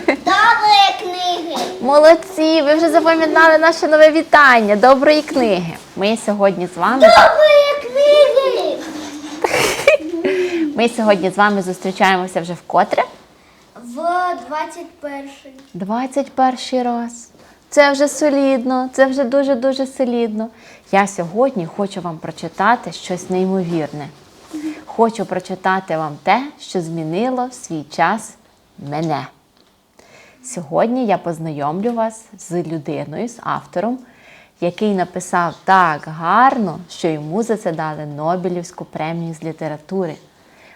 Доброї книги. Молодці! Ви вже запам'ятали наше нове вітання. Доброї книги. Ми сьогодні з вами. Доброї книги. Ми сьогодні з вами зустрічаємося вже вкотре. В 21-й. 21 раз. Це вже солідно, це вже дуже-дуже солідно. Я сьогодні хочу вам прочитати щось неймовірне. Хочу прочитати вам те, що змінило в свій час мене. Сьогодні я познайомлю вас з людиною, з автором, який написав так гарно, що йому за це дали Нобелівську премію з літератури.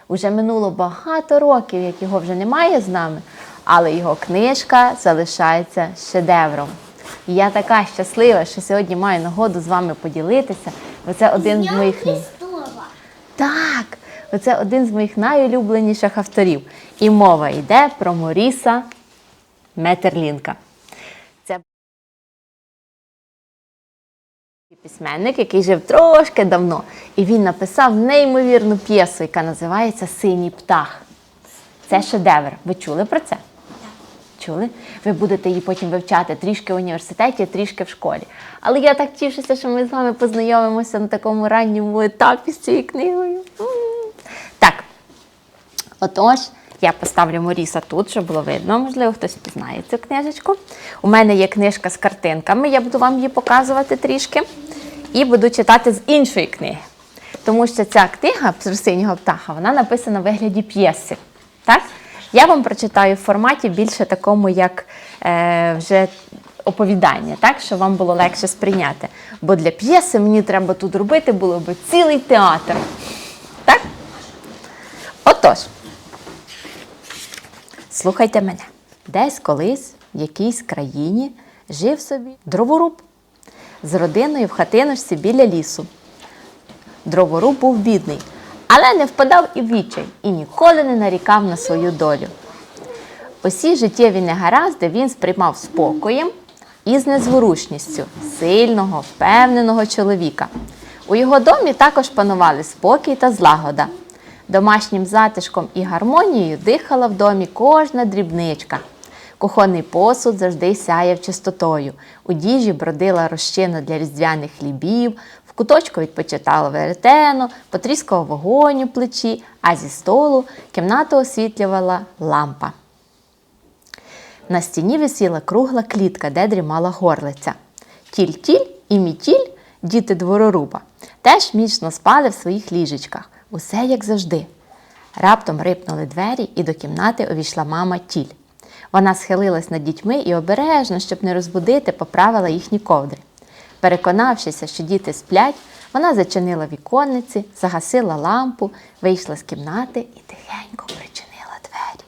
Уже минуло багато років, як його вже немає з нами, але його книжка залишається шедевром. І я така щаслива, що сьогодні маю нагоду з вами поділитися, бо це один з моїх. Так, оце один з моїх найулюбленіших авторів. І мова йде про Моріса Метерлінка. Це письменник, який жив трошки давно. І він написав неймовірну п'єсу, яка називається Синій птах. Це шедевр. Ви чули про це? Чули? Ви будете її потім вивчати трішки в університеті, трішки в школі. Але я так тішуся, що ми з вами познайомимося на такому ранньому етапі з цією книгою. Так, отож, я поставлю Моріса тут, щоб було видно. Можливо, хтось пізнає цю книжечку. У мене є книжка з картинками, я буду вам її показувати трішки. І буду читати з іншої книги. Тому що ця книга «Про синього птаха вона написана в вигляді п'єси. Так? Я вам прочитаю в форматі більше такому, як е, вже оповідання, так? щоб вам було легше сприйняти. Бо для п'єси мені треба тут робити було би цілий театр. Так? Отож, слухайте мене. Десь колись в якійсь країні жив собі дроворуб з родиною в хатиночці біля лісу. Дроворуб був бідний, але не впадав і в відчай і ніколи не нарікав на свою долю. Усі життєві негаразди він сприймав спокоєм і з незворушністю сильного, впевненого чоловіка. У його домі також панували спокій та злагода. Домашнім затишком і гармонією дихала в домі кожна дрібничка. Кухонний посуд завжди сяяв чистотою. У діжі бродила розчина для різдвяних хлібів, в куточку відпочитало веретено, потріскував вогонь у плечі, а зі столу кімнату освітлювала лампа. На стіні висіла кругла клітка, де дрімала горлиця. Тіль-тіль і мітіль, діти двороруба, теж міцно спали в своїх ліжечках. Усе як завжди. Раптом рипнули двері, і до кімнати увійшла мама Тіль. Вона схилилась над дітьми і обережно, щоб не розбудити, поправила їхні ковдри. Переконавшися, що діти сплять, вона зачинила віконниці, загасила лампу, вийшла з кімнати і тихенько причинила двері.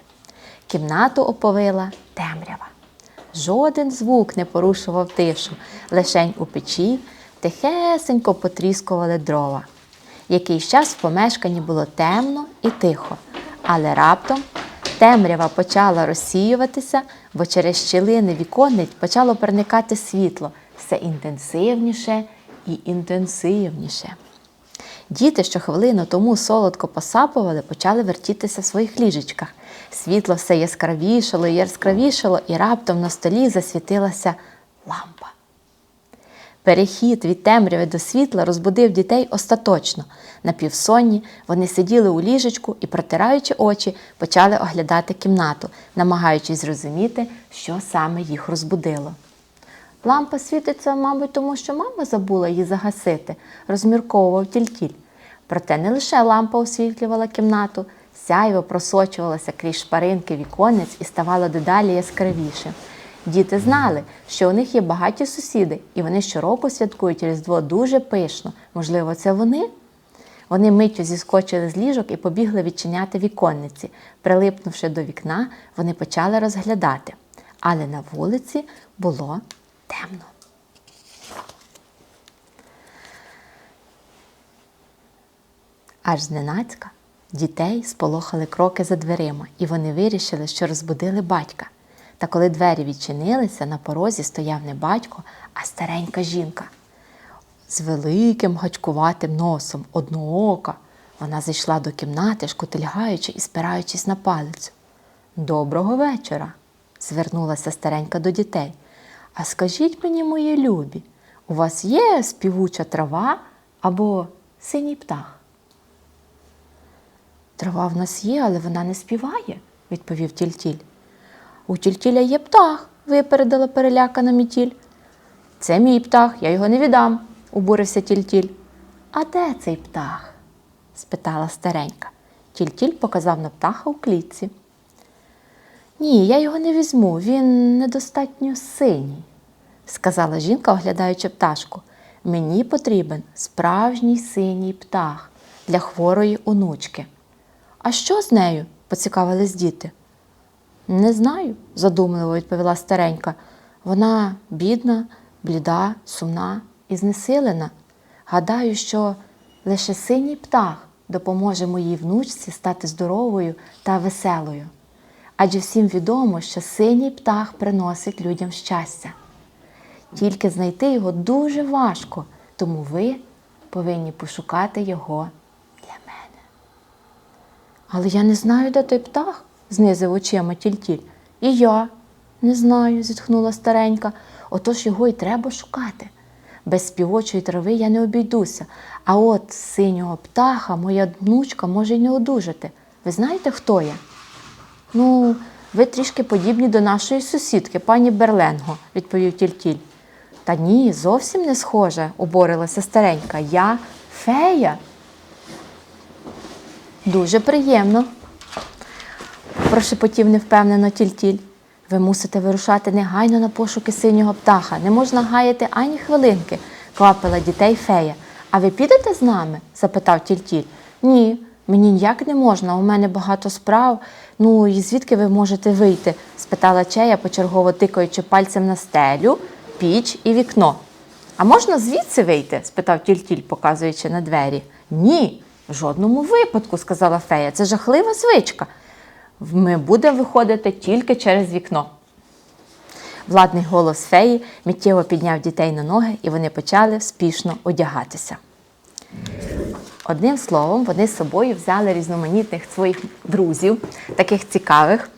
Кімнату оповила темрява. Жоден звук не порушував тишу, лишень у печі тихесенько потріскували дрова. Якийсь час в помешканні було темно і тихо, але раптом темрява почала розсіюватися, бо через щілини віконниць почало проникати світло все інтенсивніше і інтенсивніше. Діти, що хвилину тому солодко посапували, почали вертітися в своїх ліжечках. Світло все яскравішало і яскравішало, і раптом на столі засвітилася лампа. Перехід від темряви до світла розбудив дітей остаточно. На півсонні вони сиділи у ліжечку і, протираючи очі, почали оглядати кімнату, намагаючись зрозуміти, що саме їх розбудило. Лампа світиться, мабуть, тому що мама забула її загасити, розмірковував тільтіль. Проте не лише лампа освітлювала кімнату, сяйво просочувалося крізь шпаринки віконець і ставало дедалі яскравіше. Діти знали, що у них є багаті сусіди, і вони щороку святкують Різдво дуже пишно. Можливо, це вони? Вони миттю зіскочили з ліжок і побігли відчиняти віконниці. Прилипнувши до вікна, вони почали розглядати. Але на вулиці було темно. Аж зненацька дітей сполохали кроки за дверима, і вони вирішили, що розбудили батька. Та коли двері відчинилися, на порозі стояв не батько, а старенька жінка. З великим гачкуватим носом, одноока, вона зайшла до кімнати, шкутильгаючи і спираючись на палицю. Доброго вечора, звернулася старенька до дітей. А скажіть мені, мої любі, у вас є співуча трава або синій птах? Трава в нас є, але вона не співає, відповів тільтіль. У тільтіля є птах, випередила перелякана мітіль. Це мій птах, я його не віддам, обурився тільтіль. А де цей птах? спитала старенька. Тільтіль показав на птаха у клітці. Ні, я його не візьму, він недостатньо синій, сказала жінка, оглядаючи пташку. Мені потрібен справжній синій птах для хворої онучки. А що з нею? поцікавились діти. Не знаю, задумливо відповіла старенька. Вона бідна, бліда, сумна і знесилена. Гадаю, що лише синій птах допоможе моїй внучці стати здоровою та веселою. Адже всім відомо, що синій птах приносить людям щастя. Тільки знайти його дуже важко, тому ви повинні пошукати його для мене. Але я не знаю, де той птах, знизив очима тільтіль. І я не знаю, зітхнула старенька. Отож його й треба шукати. Без співочої трави я не обійдуся. А от синього птаха моя внучка може й не одужати. Ви знаєте, хто я? Ну, ви трішки подібні до нашої сусідки, пані Берленго, відповів тільтіль. Та ні, зовсім не схожа, оборилася старенька. Я фея. Дуже приємно, прошепотів невпевнено тільтіль. Ви мусите вирушати негайно на пошуки синього птаха. Не можна гаяти ані хвилинки, квапила дітей фея. А ви підете з нами? запитав тільтіль. Ні, мені ніяк не можна, у мене багато справ. Ну і звідки ви можете вийти? спитала чея, почергово тикаючи пальцем на стелю, піч і вікно. А можна звідси вийти? спитав тільтіль, показуючи на двері. Ні, в жодному випадку, сказала фея. Це жахлива звичка. Ми будемо виходити тільки через вікно. Владний голос феї миттєво підняв дітей на ноги, і вони почали спішно одягатися. Одним словом, вони з собою взяли різноманітних своїх друзів, таких цікавих,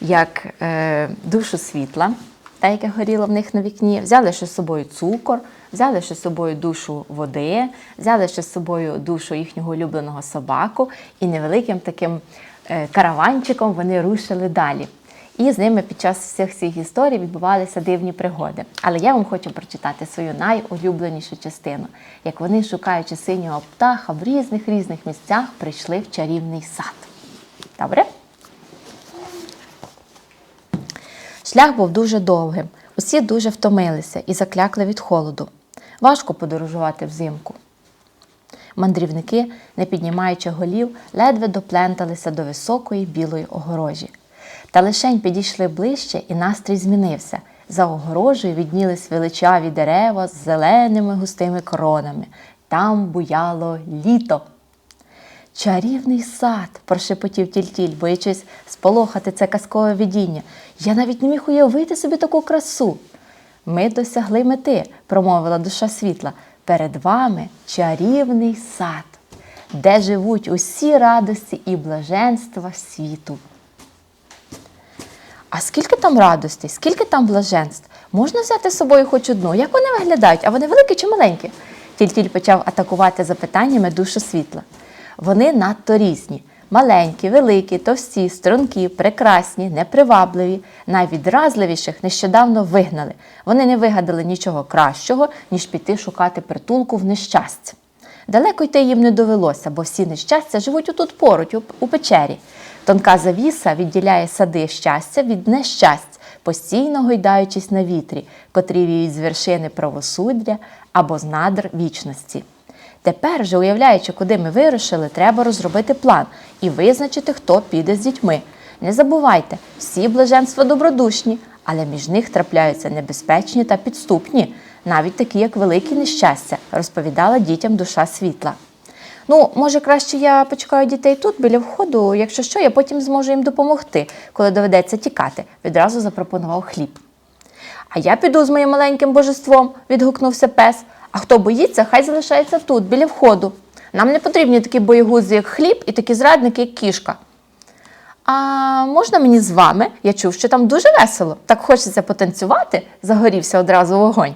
як е, душу світла, та, яке горіло в них на вікні, взяли ще з собою цукор, взяли ще з собою душу води, взяли ще з собою душу їхнього улюбленого собаку, і невеликим таким караванчиком вони рушили далі. І з ними під час всіх цих історій відбувалися дивні пригоди. Але я вам хочу прочитати свою найулюбленішу частину, як вони, шукаючи синього птаха в різних різних місцях, прийшли в чарівний сад. Добре? Шлях був дуже довгим. Усі дуже втомилися і заклякли від холоду. Важко подорожувати взимку. Мандрівники, не піднімаючи голів, ледве допленталися до високої білої огорожі. Та лишень підійшли ближче, і настрій змінився. За огорожею віднілись величаві дерева з зеленими густими коронами. Там буяло літо. Чарівний сад, прошепотів тільтіль, боячись сполохати це казкове видіння. Я навіть не міг уявити собі таку красу. Ми досягли мети, промовила душа світла. Перед вами чарівний сад, де живуть усі радості і блаженства світу. А скільки там радостей, скільки там блаженств? Можна взяти з собою хоч одну? Як вони виглядають? А вони великі чи маленькі? Тільтіль почав атакувати запитаннями душу світла. Вони надто різні. Маленькі, великі, товсті, стрункі, прекрасні, непривабливі, найвідразливіших нещодавно вигнали. Вони не вигадали нічого кращого, ніж піти шукати притулку в нещастя. Далеко йти їм не довелося, бо всі нещастя живуть отут поруч, у- печері. Тонка завіса відділяє сади щастя від нещасть, постійно гойдаючись на вітрі, котрі віють з вершини правосуддя або з надр вічності. Тепер же, уявляючи, куди ми вирушили, треба розробити план і визначити, хто піде з дітьми. Не забувайте, всі блаженства добродушні, але між них трапляються небезпечні та підступні, навіть такі, як великі нещастя, розповідала дітям душа світла. Ну, може, краще я почекаю дітей тут біля входу, якщо що, я потім зможу їм допомогти, коли доведеться тікати, відразу запропонував хліб. А я піду з моїм маленьким божеством, відгукнувся пес. А хто боїться, хай залишається тут, біля входу. Нам не потрібні такі боєгузи, як хліб, і такі зрадники, як кішка. А можна мені з вами? Я чув, що там дуже весело. Так хочеться потанцювати, загорівся одразу вогонь.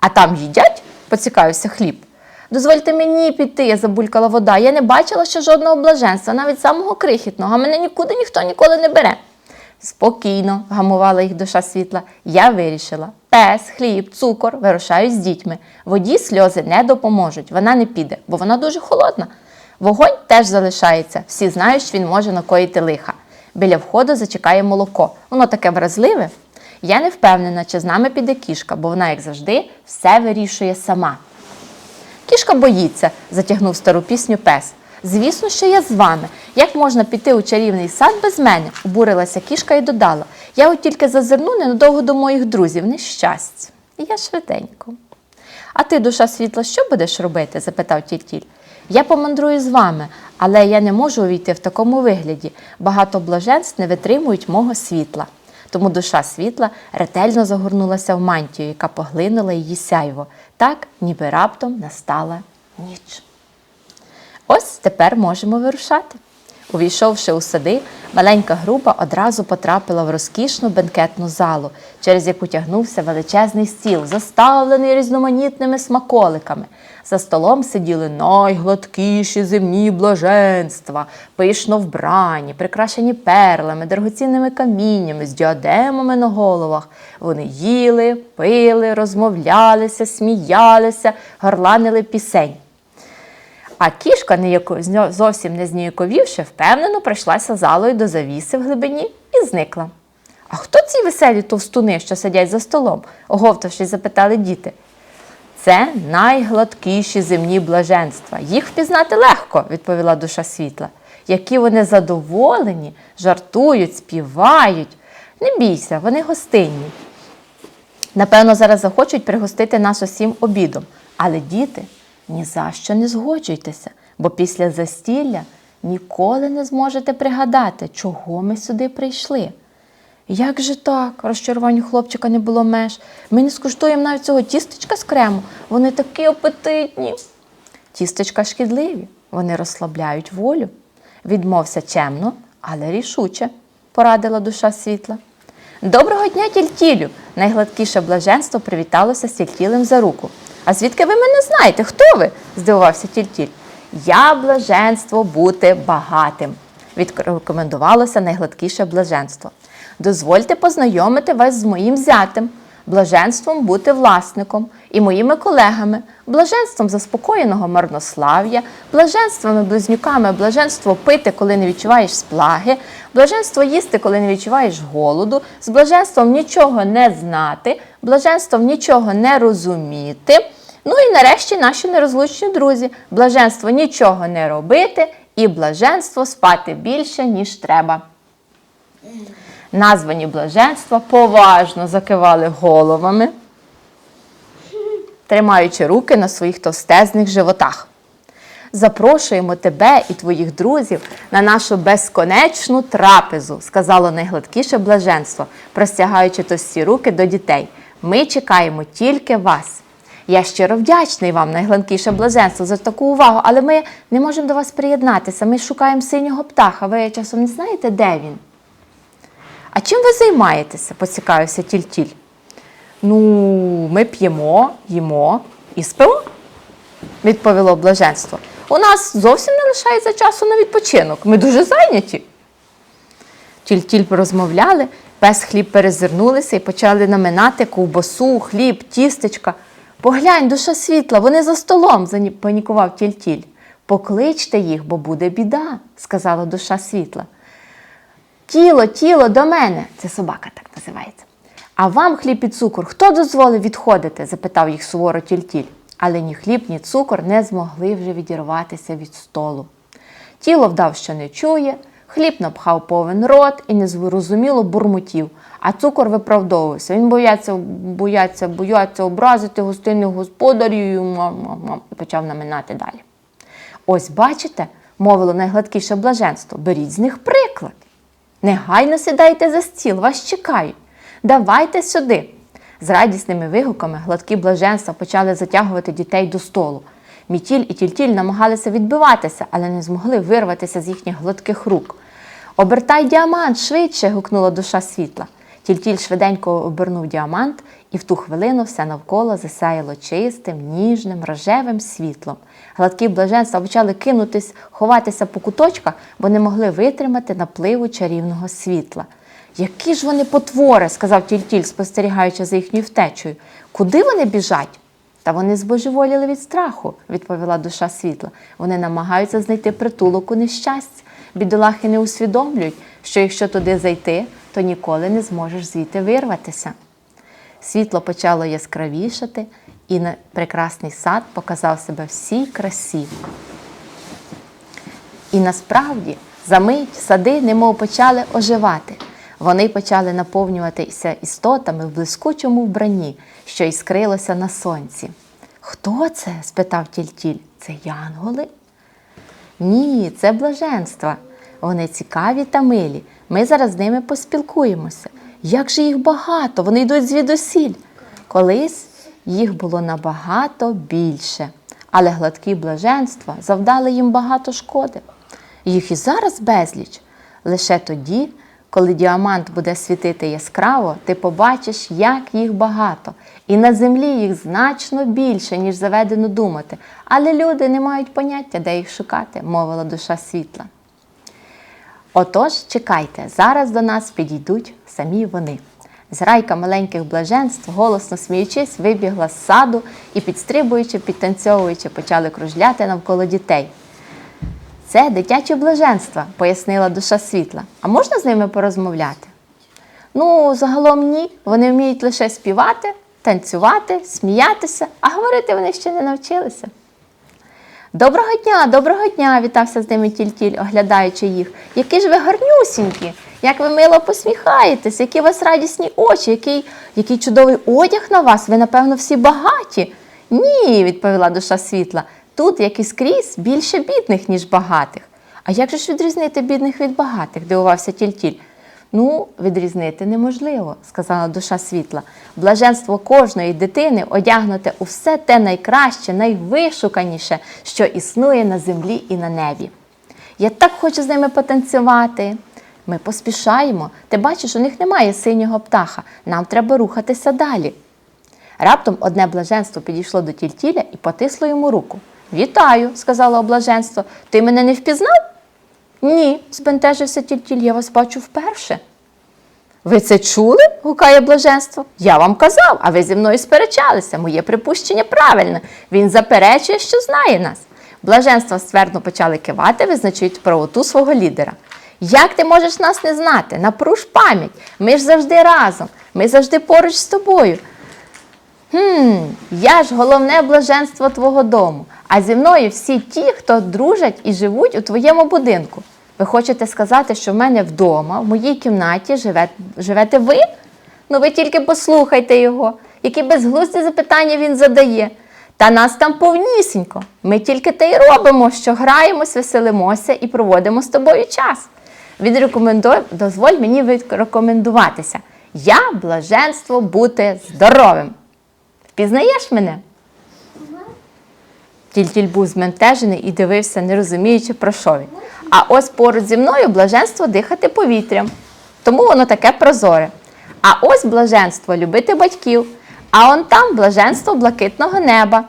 А там їдять, поцікавився хліб. Дозвольте мені піти, я забулькала вода. Я не бачила ще жодного блаженства, навіть самого крихітного, а мене нікуди ніхто ніколи не бере. Спокійно, гамувала їх душа світла. Я вирішила. Пес, хліб, цукор вирушають з дітьми. Воді сльози не допоможуть. Вона не піде, бо вона дуже холодна. Вогонь теж залишається. Всі знають, що він може накоїти лиха. Біля входу зачекає молоко. Воно таке вразливе. Я не впевнена, чи з нами піде кішка, бо вона, як завжди, все вирішує сама. Кішка боїться, затягнув стару пісню пес. Звісно, що я з вами. Як можна піти у чарівний сад без мене? обурилася кішка і додала. Я от тільки зазирну ненадовго до моїх друзів, нещастя. І я швиденько. А ти, душа світла, що будеш робити? запитав тільтіль. Я помандрую з вами, але я не можу увійти в такому вигляді. Багато блаженств не витримують мого світла. Тому душа світла ретельно загорнулася в мантію, яка поглинула її сяйво, так, ніби раптом настала ніч. Ось тепер можемо вирушати. Увійшовши у сади, маленька група одразу потрапила в розкішну бенкетну залу, через яку тягнувся величезний стіл, заставлений різноманітними смаколиками. За столом сиділи найгладкіші земні блаженства, пишно вбрані, прикрашені перлами, дорогоцінними каміннями, з діадемами на головах. Вони їли, пили, розмовлялися, сміялися, горланили пісень. А кішка, зовсім не зніяковівши, впевнено пройшлася залою до завіси в глибині і зникла. А хто ці веселі товстуни, що сидять за столом? оговтавшись, запитали діти. Це найгладкіші земні блаженства. Їх впізнати легко, відповіла душа світла. Які вони задоволені, жартують, співають. Не бійся, вони гостинні. Напевно, зараз захочуть пригостити нас усім обідом. Але діти, ні за що не згоджуйтеся, бо після застілля ніколи не зможете пригадати, чого ми сюди прийшли. Як же так? Розчаруванню хлопчика не було меж. Ми не скуштуємо навіть цього тістечка з крему. Вони такі апетитні. Тістечка шкідливі, вони розслабляють волю. Відмовся чемно, але рішуче, порадила душа світла. Доброго дня, тільтілю! Найгладкіше блаженство привіталося з тільтілем за руку. А звідки ви мене знаєте? Хто ви? здивувався тільтіль. Я блаженство бути багатим, відрекомендувалося найгладкіше блаженство. Дозвольте познайомити вас з моїм зятем, блаженством бути власником і моїми колегами, блаженством заспокоєного марнослав'я, блаженствами близнюками, блаженство пити, коли не відчуваєш сплаги, блаженство їсти, коли не відчуваєш голоду, з блаженством нічого не знати, блаженством нічого не розуміти. Ну і нарешті наші нерозлучні друзі, блаженство нічого не робити і блаженство спати більше, ніж треба. Названі блаженства поважно закивали головами, тримаючи руки на своїх товстезних животах. Запрошуємо тебе і твоїх друзів на нашу безконечну трапезу, сказало найгладкіше блаженство, простягаючи товсті руки до дітей. Ми чекаємо тільки вас. Я щиро вдячний вам, найгладкіше блаженство, за таку увагу, але ми не можемо до вас приєднатися. Ми шукаємо синього птаха. Ви часом не знаєте, де він? А чим ви займаєтеся? поцікавився тільтіль. Ну, ми п'ємо, їмо і спимо, відповіло блаженство. У нас зовсім не лишається часу на відпочинок. Ми дуже зайняті. Тільтіль порозмовляли, пес хліб перезирнулися і почали наминати ковбасу, хліб, тістечка. Поглянь, душа світла, вони за столом, запанікував тільтіль. Покличте їх, бо буде біда, сказала душа світла. Тіло, тіло до мене. Це собака так називається. А вам хліб і цукор хто дозволив відходити? запитав їх суворо тільтіль. Але ні хліб, ні цукор не змогли вже відірватися від столу. Тіло вдав, що не чує, хліб напхав повен рот і незрозуміло бурмотів, а цукор виправдовувався. Він бояться, бояться, бояться образити гостинних господарів і і почав наминати далі. Ось бачите, мовило найгладкіше блаженство, беріть з них приклад. Негайно сідайте за стіл, вас чекають. Давайте сюди. З радісними вигуками гладкі блаженства почали затягувати дітей до столу. Мітіль і тільтіль намагалися відбиватися, але не змогли вирватися з їхніх гладких рук. Обертай діамант швидше. гукнула душа світла. Тільтіль швиденько обернув діамант, і в ту хвилину все навколо засяяло чистим, ніжним, рожевим світлом. Гладкі блаженства почали кинутись, ховатися по куточках, бо не могли витримати напливу чарівного світла. Які ж вони потвори, сказав Тільтіль, спостерігаючи за їхньою втечею. Куди вони біжать? Та вони збожеволіли від страху, відповіла душа світла. Вони намагаються знайти притулок у нещастя. Бідолахи не усвідомлюють, що якщо туди зайти, то ніколи не зможеш звідти вирватися. Світло почало яскравішати, і прекрасний сад показав себе всій красі. І насправді за мить сади немов почали оживати. Вони почали наповнюватися істотами в блискучому вбранні, що іскрилося на сонці. Хто це? спитав тільтіль. Це янголи? Ні, це блаженства. Вони цікаві та милі. Ми зараз з ними поспілкуємося. Як же їх багато, вони йдуть звідусіль. Колись їх було набагато більше, але гладкі блаженства завдали їм багато шкоди. Їх і зараз безліч. Лише тоді, коли діамант буде світити яскраво, ти побачиш, як їх багато. І на землі їх значно більше, ніж заведено думати. Але люди не мають поняття, де їх шукати, мовила душа світла. Отож, чекайте, зараз до нас підійдуть самі вони. Зграйка маленьких блаженств, голосно сміючись, вибігла з саду і, підстрибуючи, підтанцьовуючи, почали кружляти навколо дітей. Це дитячі блаженства, пояснила душа світла. А можна з ними порозмовляти? Ну, загалом ні. Вони вміють лише співати, танцювати, сміятися, а говорити вони ще не навчилися. Доброго дня, доброго дня, вітався з ними тільтіль, оглядаючи їх. Які ж ви гарнюсінькі, як ви мило посміхаєтесь, які у вас радісні очі, який, який чудовий одяг на вас, ви, напевно, всі багаті. Ні, відповіла душа світла. Тут, як і скрізь, більше бідних, ніж багатих. А як же ж відрізнити бідних від багатих? дивувався тільтіль. Ну, відрізнити неможливо, сказала душа світла. Блаженство кожної дитини одягнуте у все те найкраще, найвишуканіше, що існує на землі і на небі. Я так хочу з ними потанцювати. Ми поспішаємо. Ти бачиш, у них немає синього птаха. Нам треба рухатися далі. Раптом одне блаженство підійшло до тільтіля і потисло йому руку. Вітаю, сказало блаженство. Ти мене не впізнав? Ні, збентежився тільтіль, я вас бачу вперше. Ви це чули? гукає блаженство. Я вам казав, а ви зі мною сперечалися. Моє припущення правильне. Він заперечує, що знає нас. Блаженство ствердно почали кивати, визначають правоту свого лідера. Як ти можеш нас не знати? Напруж пам'ять. Ми ж завжди разом, ми завжди поруч з тобою. Хм, я ж головне блаженство твого дому, а зі мною всі ті, хто дружать і живуть у твоєму будинку. Ви хочете сказати, що в мене вдома, в моїй кімнаті живе, живете ви? Ну ви тільки послухайте його, які безглузді запитання він задає. Та нас там повнісінько. Ми тільки те й робимо, що граємось, веселимося і проводимо з тобою час. Відрекомендуй, дозволь мені відрекомендуватися. Я блаженство бути здоровим. Впізнаєш мене? Тільтіль був зментежений і дивився, не розуміючи, про що він. А ось поруч зі мною блаженство дихати повітрям. Тому воно таке прозоре. А ось блаженство любити батьків. А он там блаженство блакитного неба.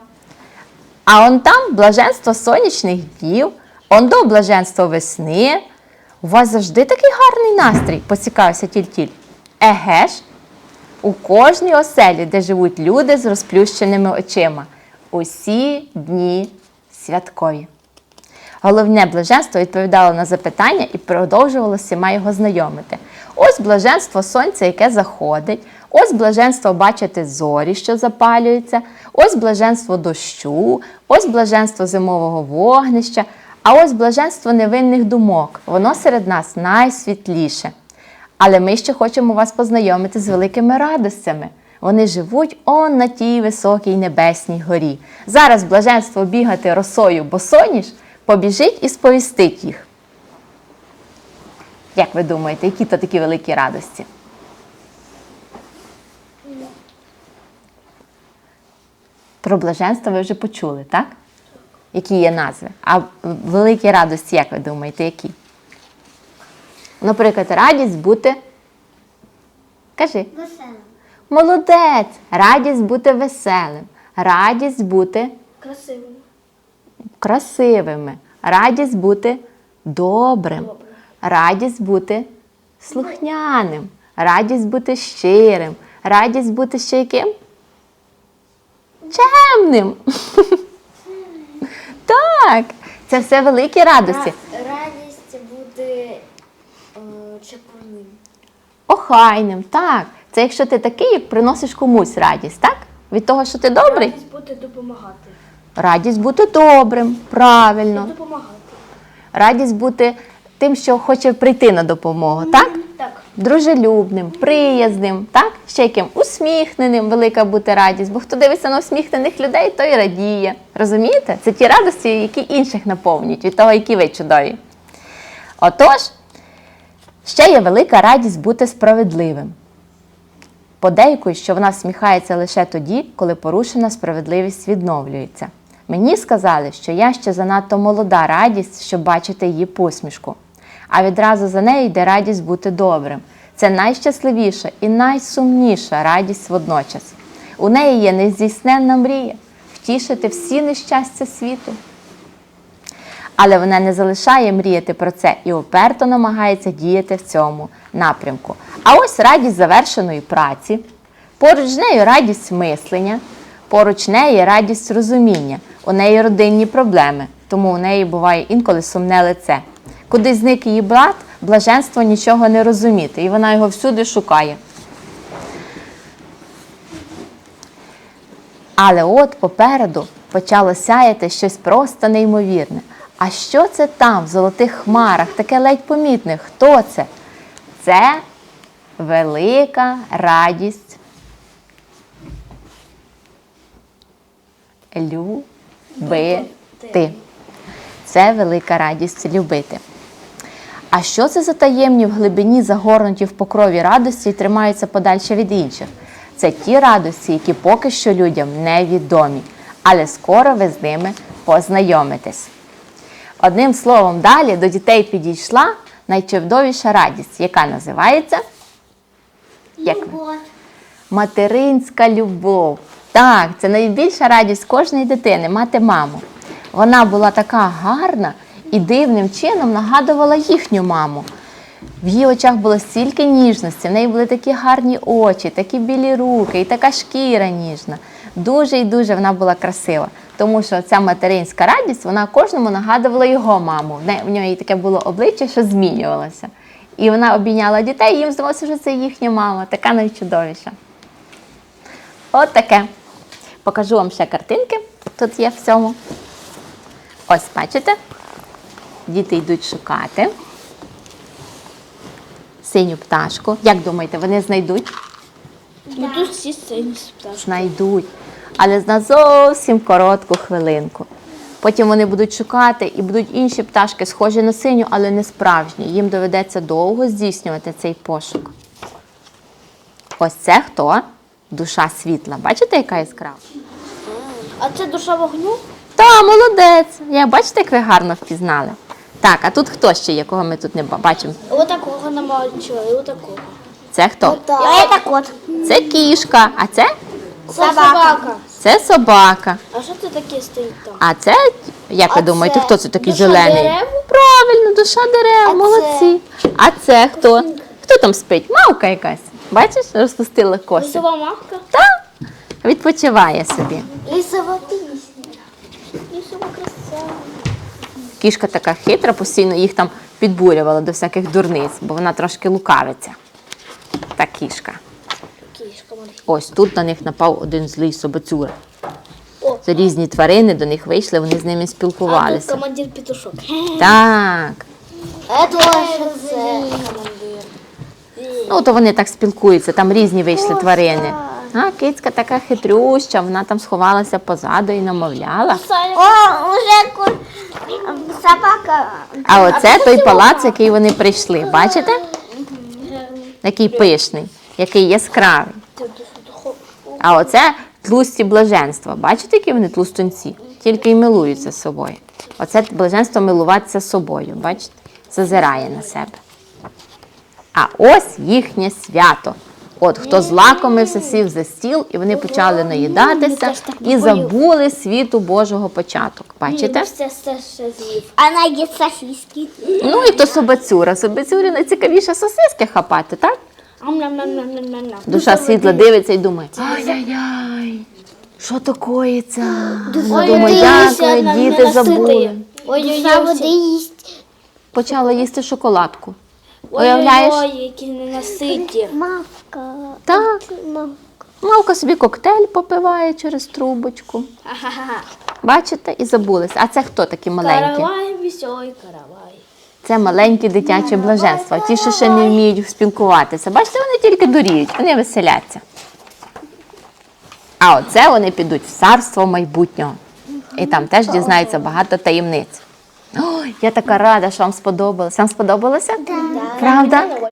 А он там блаженство сонячних днів, он до блаженство весни. У вас завжди такий гарний настрій, поцікавився тільтіль. Ж, у кожній оселі, де живуть люди з розплющеними очима. Усі дні святкові. Головне блаженство відповідало на запитання і продовжувало всіма його знайомити. Ось блаженство сонця, яке заходить, ось блаженство бачити зорі, що запалюються, ось блаженство дощу, ось блаженство зимового вогнища, а ось блаженство невинних думок. Воно серед нас найсвітліше. Але ми ще хочемо вас познайомити з великими радостями. Вони живуть он на тій високій небесній горі. Зараз блаженство бігати росою босоніж, побіжить і сповістить їх. Як ви думаєте, які то такі великі радості? Про блаженство ви вже почули, так? Які є назви? А великі радості, як ви думаєте, які? Наприклад, радість бути. Кажи. Веселим. Молодець! Радість бути веселим, радість бути Красивим. красивими, радість бути добрим, радість бути слухняним, радість бути щирим, радість бути ще яким? Чемним. Так, це все великі радості. Радість бути е, чепурним. Охайним, так. Це якщо ти такий, як приносиш комусь радість, так? Від того, що ти добрий? Радість бути допомагати. Радість бути добрим, правильно. Допомагати. Радість бути тим, що хоче прийти на допомогу, так? Так. Дружелюбним, приязним, так? Ще яким усміхненим, велика бути радість. Бо хто дивиться на усміхнених людей, той радіє. Розумієте? Це ті радості, які інших наповнюють від того, які ви чудові. Отож, ще є велика радість бути справедливим. Подейкують, що вона всміхається лише тоді, коли порушена справедливість відновлюється. Мені сказали, що я ще занадто молода радість, щоб бачити її посмішку. А відразу за нею йде радість бути добрим. Це найщасливіша і найсумніша радість водночас. У неї є нездійсненна мрія втішити всі нещастя світу. Але вона не залишає мріяти про це і уперто намагається діяти в цьому напрямку. А ось радість завершеної праці, поруч з нею радість мислення, поруч неї радість розуміння. У неї родинні проблеми, тому у неї буває інколи сумне лице. Куди зник її брат, блаженство нічого не розуміти, і вона його всюди шукає. Але от попереду почало сяяти щось просто неймовірне. А що це там, в золотих хмарах, таке ледь помітне? Хто це? Це велика радість. Любити. Це велика радість любити. А що це за таємні в глибині загорнуті в покрові радості і тримаються подальше від інших? Це ті радості, які поки що людям невідомі, але скоро ви з ними познайомитесь. Одним словом, далі до дітей підійшла найчудовіша радість, яка називається Як? Любов. материнська любов. Так, це найбільша радість кожної дитини мати маму. Вона була така гарна і дивним чином нагадувала їхню маму. В її очах було стільки ніжності, в неї були такі гарні очі, такі білі руки і така шкіра ніжна. Дуже і дуже вона була красива. Тому що ця материнська радість вона кожному нагадувала його маму. В неї- таке було обличчя, що змінювалося. І вона обійняла дітей, і їм здалося, що це їхня мама, така найчудовіша. От таке. Покажу вам ще картинки. Тут є в цьому. Ось, бачите? Діти йдуть шукати. Синю пташку. Як думаєте, вони знайдуть? Буду всі сині пташки. Знайдуть. Але на зовсім коротку хвилинку. Потім вони будуть шукати і будуть інші пташки, схожі на синю, але не справжні. Їм доведеться довго здійснювати цей пошук. Ось це хто? Душа світла. Бачите, яка яскрава? А це душа вогню? Та, молодець! Я бачите, як ви гарно впізнали. Так, а тут хто ще є, кого ми тут не бачимо? Отакого намалювали, і отакого. Це хто? Це кот. Це кішка, а це? Собака. Це собака. А що це таке стоїть там? А це, як ви думаєте, це хто це такий душа зелений? дерев? Правильно, душа дерев, А молодці. А це хто? Хто там спить? Мавка якась. Бачиш, розпустила коси. Лісова мавка? Та відпочиває собі. Лісова пісня. Лісова. Кішка така хитра, постійно їх там підбурювала до всяких дурниць, бо вона трошки лукавиця. Та кішка. Ось тут на них напав один злий собацюра. О, Це різні тварини до них вийшли, вони з ними а тут спілкувалися. командир петушок. Так. Ну, то вони так спілкуються, там різні вийшли тварини. А кицька така хитрюща, вона там сховалася позаду і намовляла. О, уже собака. А оце той палац, який вони прийшли. Бачите? Який пишний, який яскравий. А оце тлусті блаженства. Бачите, які вони тлустунці? Тільки й милуються собою. Оце блаженство милуватися собою, бачите? Зазирає на себе. А ось їхнє свято. От хто злакомився, сів за стіл, і вони почали наїдатися і забули світу Божого початок. Бачите? З'їв. Она ест сосиски. Ну і то собацюра. Собацюрі найцікавіше сосиски хапати, так? Душа світла дивиться і думає: ай-яй-яй, що то коїться? Думаю, як ви, діти забули. Душа Ой-ой-ой, воды. Почала їсти шоколадку. Уявляєш? ой-ой-ой, які ненаситі. Мавка. Так. Мавка. Мавка собі коктейль попиває через трубочку. Бачите, і забулися. А це хто такі маленькі? Каравай, вісьой, каравай. Це маленькі дитячі блаженства. Ті, що ще не вміють спілкуватися. Бачите, вони тільки дуріють, вони веселяться. А оце вони підуть в царство майбутнього. І там теж дізнаються багато таємниць. Ой, я така рада, що вам сподобалося. Вам сподобалося? Правда?